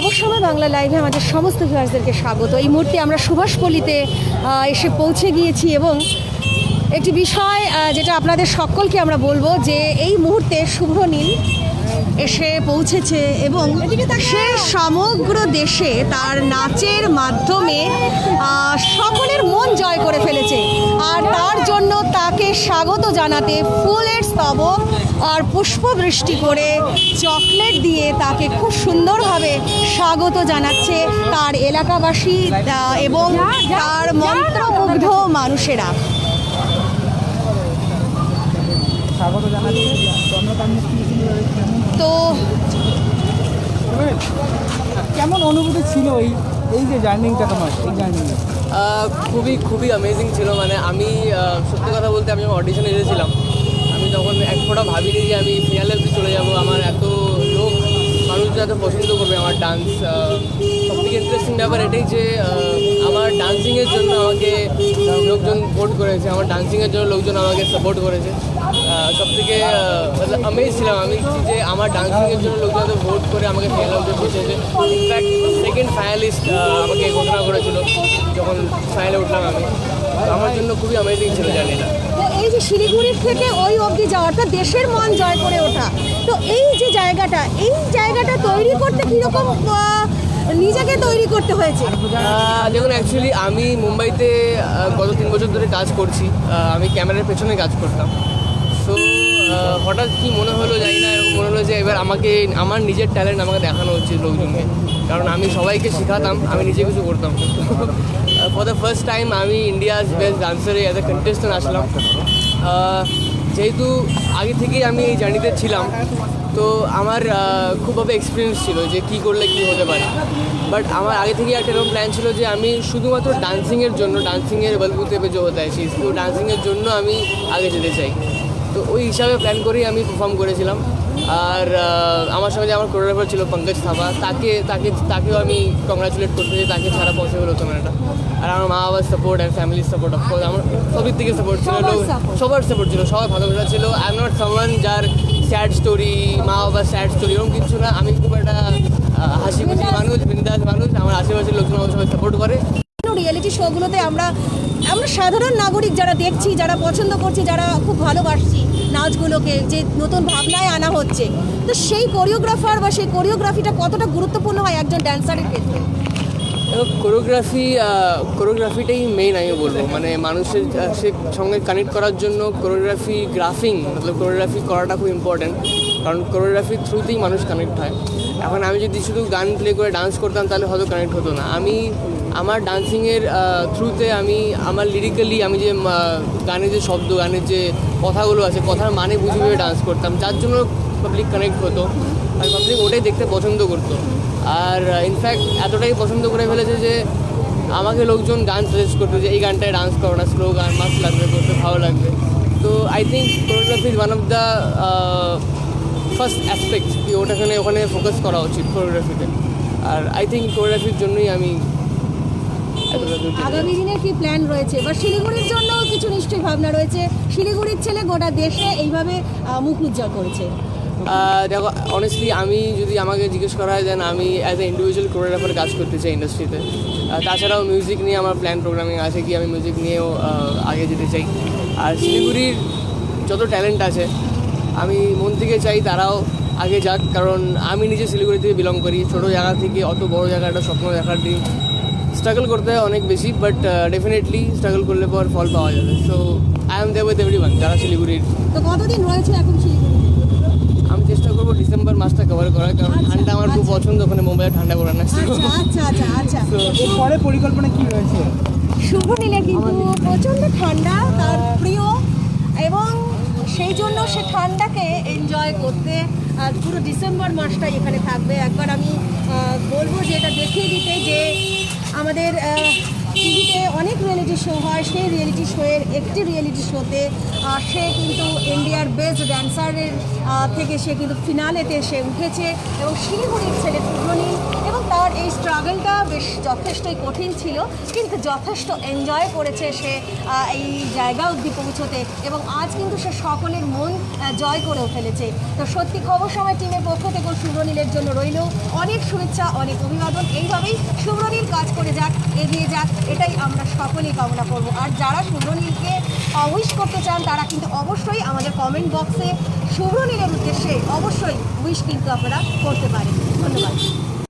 খবর সময় বাংলা লাইভে আমাদের সমস্ত ভিউয়ার্সদেরকে স্বাগত। এই মুহূর্তে আমরা সুভাষপল্লিতে এসে পৌঁছে গিয়েছি এবং একটি বিষয় যেটা আপনাদের সকলকে আমরা বলব যে এই মুহূর্তে শুভনীল এসে পৌঁছেছে এবং সে সমগ্র দেশে তার নাচের মাধ্যমে সকলের মন জয় করে ফেলেছে। আর তার জন্য তাকে স্বাগত জানাতে ফুলের স্তবক আর পুষ্পবৃষ্টি করে চকলেট দিয়ে তাকে খুব সুন্দরভাবে স্বাগত জানাচ্ছে তার এলাকাবাসী এবং তার মন্ত্রমুগ্ধ মানুষেরা। তো কেমন অনুভূতি ছিল এই এই যে জার্নিংটা তোমার এই জার্নিং আহ, খুবই খুবই অ্যামেজিং ছিল। মানে আমি সত্যি কথা বলতে আমি অডিশনে এসেছিলাম আমি তখন এক ফোঁটা ভাবিনি যে আমি ফিনালে অব্দি চলে যাব। আমার এত লোক মানুষজন এত পছন্দ করবে আমার ডান্স সবথেকে ইন্টারেস্টিং ব্যাপার এটাই যে আমার ডান্সিংয়ের জন্য আমাকে লোকজন ভোট করেছে, আমার ডান্সিংয়ের জন্য লোকজন আমাকে সাপোর্ট করেছে। সবথেকে আমেজ ছিলাম আমি যে আমার ডান্সিংয়ের জন্য লোকজন এত ভোট করে আমাকে ফিনালে অব্দি পৌঁছেছে। ইনফ্যাক্ট সেকেন্ড ফাইনালিস্ট আমাকে ঘোষণা করেছিল, যখন ফাইনালে উঠলাম আমি। আমার জন্য খুবই অ্যামেজিং ছিল জার্নিটা। এই যে শিলিগুড়ির থেকে ওই অবধি যাওয়া, অর্থাৎ দেশের মন জয় করে ওঠা। তো এই যে জায়গাটা, এই জায়গাটা তৈরি করতে কীরকম নিজেকে তৈরি করতে হয়েছে? দেখুন অ্যাকচুয়ালি আমি মুম্বাইতে গত তিন বছর ধরে কাজ করছি। আমি ক্যামেরার পেছনে কাজ করতাম। সো হঠাৎ কি মনে হলো জানি না, এরকম মনে হলো যে এবার আমাকে, আমার নিজের ট্যালেন্ট আমাকে দেখানো উচিত লোকজনকে। কারণ আমি সবাইকে শেখাতাম, আমি নিজে কিছু করতাম। ফর দ্য ফার্স্ট টাইম আমি ইন্ডিয়াজ বেস্ট ডান্সারে অ্যাজ এ কন্টেস্টেন্ট আসলাম। যেহেতু আগে থেকেই আমি এই জার্নিতে ছিলাম, তো আমার খুবভাবে এক্সপিরিয়েন্স ছিল যে কী করলে কী হতে পারে। বাট আমার আগে থেকেই একটা এরকম প্ল্যান ছিল যে আমি শুধুমাত্র ডান্সিংয়ের জন্য ডান্সিংয়ের বলবুতে যে হতে আসি তো ডান্সিংয়ের জন্য আমি আগে যেতে চাই। তো ওই হিসাবে প্ল্যান করেই আমি পারফর্ম করেছিলাম। আর আমার সঙ্গে যে আমার কোরিওগ্রাফার ছিল পঙ্কজ থাপা তাকে তাকে তাকেও আমি কংগ্রাচুলেট করতে চাই তাকে ছাড়া পসিবল হতো না এটা। আর আমার মা বাবার সাপোর্ট আর ফ্যামিলির সাপোর্ট অফকোর্স আমার সবের দিকে সাপোর্ট ছিল। সবার লোক- সবার সাপোর্ট ছিল সবাই ভালোবাসা ছিল। আই এম নট সামওয়ান যার স্যাড স্টোরি মা বাবার স্যাড স্টোরি এরকম কিছু না। আমি খুব একটা হাসি খুশি মানুষ বিন্দাস মানুষ। আমার আশেপাশের লোকজন আমাকে সবাই সাপোর্ট করে। রিয়েলিটি শোগুলোতে আমরা আমরা সাধারণ নাগরিক যারা দেখছি, যারা পছন্দ করছি, যারা খুব ভালোবাসছি নাচগুলোকে, যে নতুন ভাবনায় আনা হচ্ছে, তো সেই কোরিওগ্রাফার বা সেই কোরিওগ্রাফিটা কতটা গুরুত্বপূর্ণ হয় একজন ড্যান্সারের ক্ষেত্রে? কোরিওগ্রাফি কোরিওগ্রাফিটাই মেইন আমি বলব। মানে মানুষের সে সঙ্গে কানেক্ট করার জন্য কোরিওগ্রাফি গ্রাফিং মতলব কোরিওগ্রাফি করাটা খুব ইম্পর্ট্যান্ট কারণ কোরিওগ্রাফির থ্রুতেই মানুষ কানেক্ট হয়। এখন আমি যদি শুধু গান প্লে করে ডান্স করতাম, তাহলে হয়তো কানেক্ট হতো না। আমি আমার ডান্সিংয়ের থ্রুতে আমি, আমার লিরিক্যালি আমি যে গানের যে শব্দ, গানের যে কথাগুলো আছে, কথার মানে বুঝে বুঝে ডান্স করতাম। যার জন্য পাবলিক কানেক্ট হতো। আর পাবলিক ওটাই দেখতে পছন্দ করতো। আর ইনফ্যাক্ট এতটাই পছন্দ করে ফেলেছে যে, আমাকে লোকজন গান সাজেস্ট করতো যে, এই গানটায় ডান্স করো না স্লো গান মাস্ট লাগবে, করতে ভালো লাগবে। তো I think choreography is one of the first aspect কি ওটাখানে ওখানে ফোকাস করা উচিত কোরিওগ্রাফিতে আর আই থিঙ্ক কোরিওগ্রাফির জন্যই আমি আগামী দিনের কি প্ল্যান রয়েছে? বা শিলিগুড়ির জন্য কিছু নিশ্চয়ই ভাবনা রয়েছে। শিলিগুড়ির ছেলে গোটা দেশে এইভাবে মুখ উজ্জ্বল করেছে। দেখো অনেস্টলি আমি যদি আমাকে জিজ্ঞেস করা হয় দেন আমি অ্যাজ এ ইন্ডিভিজুয়াল কোরিওগ্রাফার কাজ করতে চাই ইন্ডাস্ট্রিতে তাছাড়াও মিউজিক নিয়ে আমার প্ল্যান প্রোগ্রামিং আছে কি আমি মিউজিক নিয়েও আগে যেতে চাই। আর শিলিগুড়ির যত ট্যালেন্ট আছে আমি মন থেকে চাই তারাও আগে যাক কারণ আমি নিজে শিলিগুড়ি থেকে বিলং করি। ছোটো জায়গা থেকে অত বড় জায়গাটা স্বপ্ন দেখার ড্রিম স্ট্রাগল করতে হয় অনেক বেশি বাট ডেফিনেটলি স্ট্রাগল করলে পর ফল পাওয়া যাবে। So I am there with every যারা শিলিগুড়ির তো কতদিন রয়েছে এখন শিলিগুড়ি আমি চেষ্টা করব ডিসেম্বর মাসটা কভার করার কারণ ঠান্ডা আমার খুব পছন্দ ওখানে মুম্বাইয়ে ঠান্ডা পড়ে না আচ্ছা আচ্ছা আচ্ছা আচ্ছা। এরপরে পরিকল্পনা কি রয়েছে? শুভ নীলে কিন্তু প্রচণ্ড ঠান্ডা তার প্রিয় এবং সেই জন্য সে ঠান্ডাকে এনজয় করতে আহ, পুরো ডিসেম্বর মাসটাই এখানে থাকবে। একবার আমি বলব যে এটা দেখিয়ে দিতে যে আমাদের টিভিতে অনেক রিয়েলিটি শো হয়, সেই রিয়েলিটি শোয়ের একটি রিয়েলিটি শোতে সে কিন্তু ইন্ডিয়ার বেস্ট ড্যান্সারের থেকে সে কিন্তু ফিনালেতে সে উঠেছে। এবং শিলিগুড়ির ছেলে শুভনীল এবং তার তার এই স্ট্রাগলটা বেশ যথেষ্টই কঠিন ছিল, কিন্তু যথেষ্ট এনজয় করেছে সে এই জায়গা অবধি পৌঁছতে এবং আজ কিন্তু সে সকলের মন জয় করেও ফেলেছে। তো সত্যি খবর সময় টিমের পক্ষ থেকে শুভনীলের জন্য রইল অনেক শুভেচ্ছা, অনেক অভিবাদন। এইভাবেই শুভনীল কাজ করে যাক, এগিয়ে যাক, এটাই আমরা সকলেই কামনা করব। আর যারা শুভনীলকে উইশ করতে চান, তারা কিন্তু অবশ্যই আমাদের কমেন্ট বক্সে শুভনীলের উদ্দেশ্যে অবশ্যই উইশ কিন্তু আপনারা করতে পারেন। ধন্যবাদ।